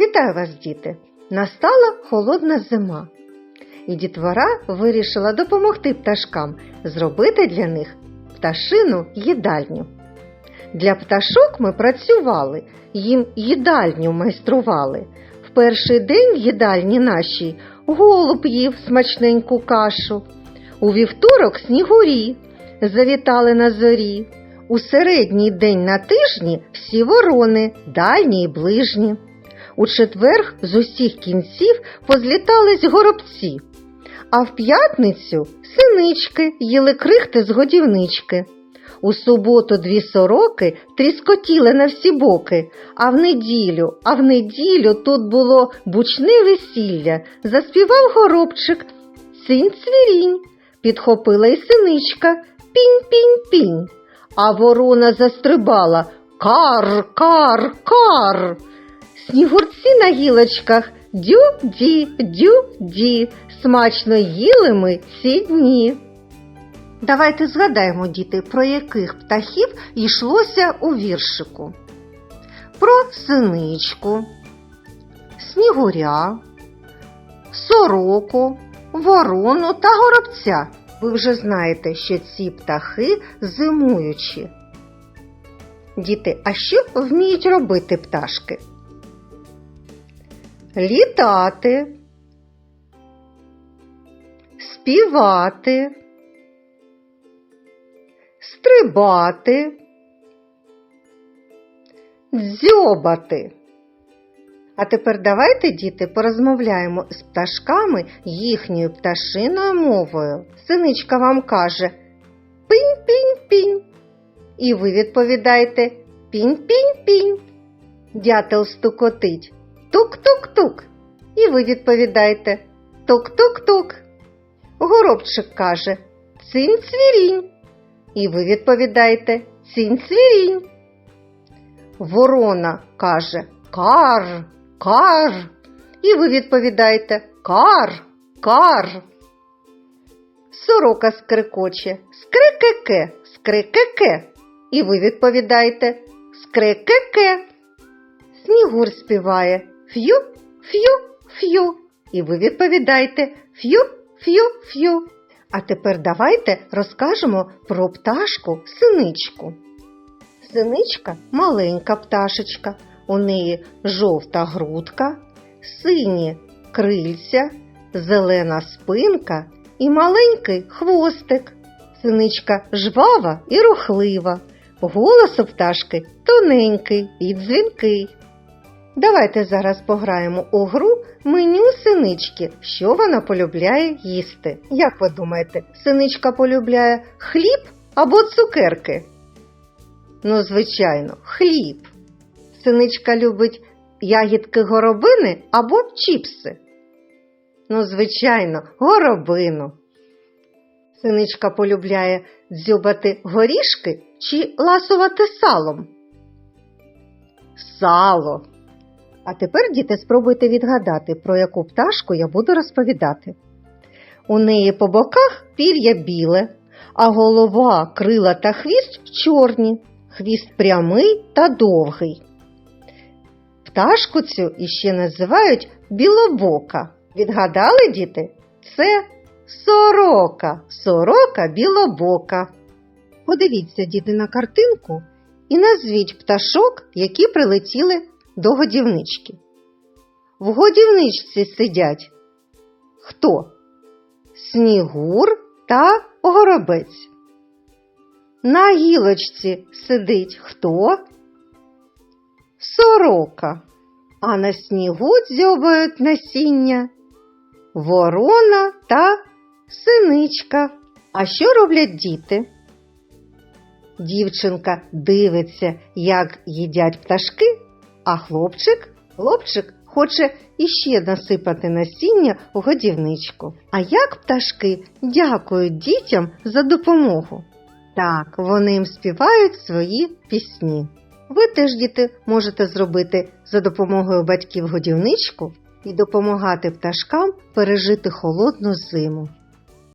Вітаю вас, діти! Настала холодна зима, і дітвора вирішила допомогти пташкам зробити для них пташину їдальню. Для пташок ми працювали, їм їдальню майстрували. В перший день їдальні нашій голуб їв смачненьку кашу. У вівторок снігурі завітали на зорі. У середній день на тижні всі ворони, дальні й ближні. У четверг з усіх кінців позлітались горобці, а в п'ятницю синички їли крихти з годівнички. У суботу дві сороки тріскотіли на всі боки, а в неділю, а в неділю тут було бучне весілля, заспівав горобчик Цінь цвірінь, підхопила й синичка Пінь-пінь-пінь, а ворона застрибала Кар, кар, кар. Снігурці на гілочках дю-ді, дю-ді, смачно їли ми ці дні. Давайте згадаємо, діти, про яких птахів йшлося у віршику. Про синичку, снігуря, сороку, ворону та горобця. Ви вже знаєте, що ці птахи зимуючі. Діти, а що вміють робити пташки? Літати, співати, стрибати, дзьобати. А тепер давайте, діти, порозмовляємо з пташками їхньою пташиною мовою. Синичка вам каже пінь-пінь-пінь. І ви відповідаєте пінь-пінь-пінь. Дятел стукотить ви відповідаєте тук-тук-тук. Горобчик каже цінь-цвірінь. І ви відповідаєте цінь-цвірінь. Ворона каже кар, кар. І ви відповідаєте кар, кар. Сорока скрикоче скрикеке, скрикеке. І ви відповідаєте скрикеке. Снігур співає ф'ю, ф'ю, ф'ю. І ви відповідаєте ф'ю, ф'ю, ф'ю. А тепер давайте розкажемо про пташку синичку. Синичка маленька пташечка, у неї жовта грудка, сині крильця, зелена спинка і маленький хвостик. Синичка жвава і рухлива, голос у пташки тоненький і дзвінкий. Давайте зараз пограємо у гру меню синички, що вона полюбляє їсти. Як ви думаєте, синичка полюбляє хліб або цукерки? Ну, звичайно, хліб. Синичка любить ягідки горобини або чіпси. Ну, звичайно, горобину. Синичка полюбляє дзьобати горішки чи ласувати салом. Сало. А тепер, діти, спробуйте відгадати, про яку пташку я буду розповідати. У неї по боках пір'я біле, а голова, крила та хвіст чорні, хвіст прямий та довгий. Пташку цю іще називають білобока. Відгадали, діти? Це сорока, сорока білобока. Подивіться, діти, на картинку і назвіть пташок, які прилетіли до годівнички. В годівничці сидять хто? Снігур та горобець. На гілочці сидить хто? Сорока, а на снігу дзьобають насіння ворона та синичка. А що роблять діти? Дівчинка дивиться, як їдять пташки, а хлопчик, хлопчик хоче іще насипати насіння у годівничку. А як пташки дякують дітям за допомогу? Так, вони їм співають свої пісні. Ви теж, діти, можете зробити за допомогою батьків годівничку і допомагати пташкам пережити холодну зиму.